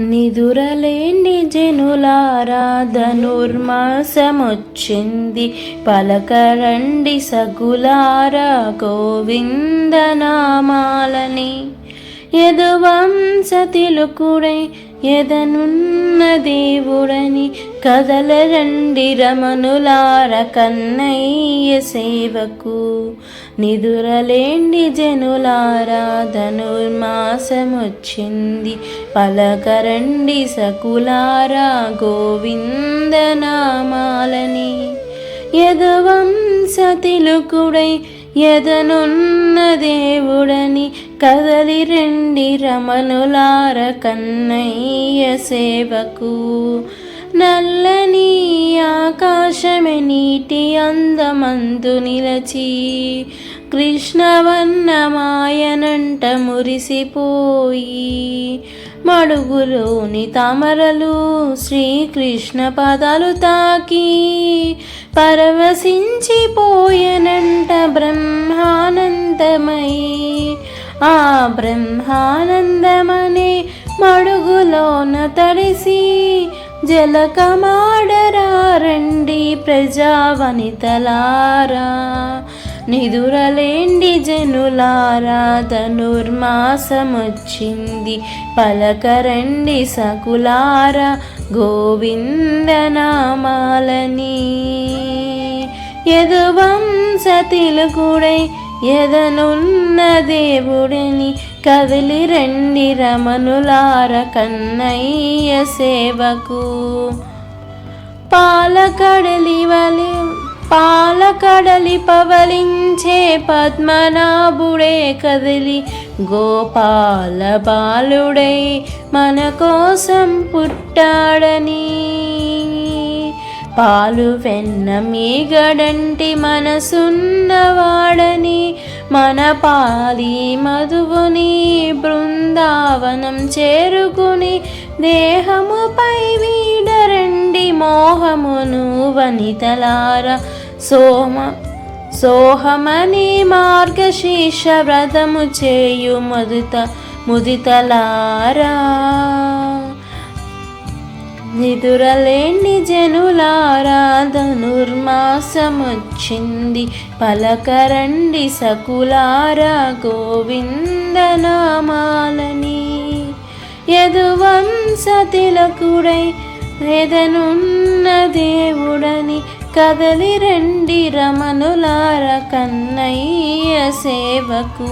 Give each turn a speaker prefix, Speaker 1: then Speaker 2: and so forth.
Speaker 1: నిదురలేండి జనులారా ధనుర్మాసమొచ్చింది. పలకరండి సగులారా గోవిందనామాలని. యదువంశ తిలుకుడై ఎదనున్న దేవుడని కదలరండి రమణులార కన్నయ్య సేవకు. నిదురలేండి జనులారా ధనుర్మాసమొచ్చింది. పలకరండి సకులారా గోవిందనామాలని. యదవంశతిలుకుడై ఎదనున్న దేవుడని కదలి రండి రమణులార కన్నయ్య సేవకు. నల్లని ఆకాశమే నీటి అందమందు నిలచి కృష్ణవన్నమాయనంట మురిసిపోయి. మడుగులోని తామరలు శ్రీకృష్ణ పదాలు తాకి పరవశించిపోయే ఆ బ్రహ్మానందమనే మడుగులోన తడిసి జలకమాడరారండి ప్రజావనితలారా. నిదురలేండి జనులారా ధనుర్మాసమొచ్చింది పలకరండి సకులారా గోవిందనామాలని. యదువంశ తెలుగుడై దేవుడిని కదిలి రండి రమణులార కన్నయ్య సేవకు. పాలకడలి వలి పాలకడలి పవలించే పద్మనాభుడే కదిలి గోపాల బాలుడై మన కోసం పుట్టాడని. పాలు వెన్న మీగడంటి మనసున్నవాడని మన పాలి మధువుని బృందావనం చేరుకుని దేహముపై వీడరండి మోహమును వనితలార సోమ సోహమని మార్గశీర్ష వ్రతము చేయు మదుత ముదితలారా. నిదురలేని జనులారా ధనుర్మాసమొచ్చింది పలకరండి సకులారా గోవిందనామాలని. యదువంశతిలకుడై ఎదనున్న దేవుడని కదలి రండి రమణులార కన్నయ్య సేవకు.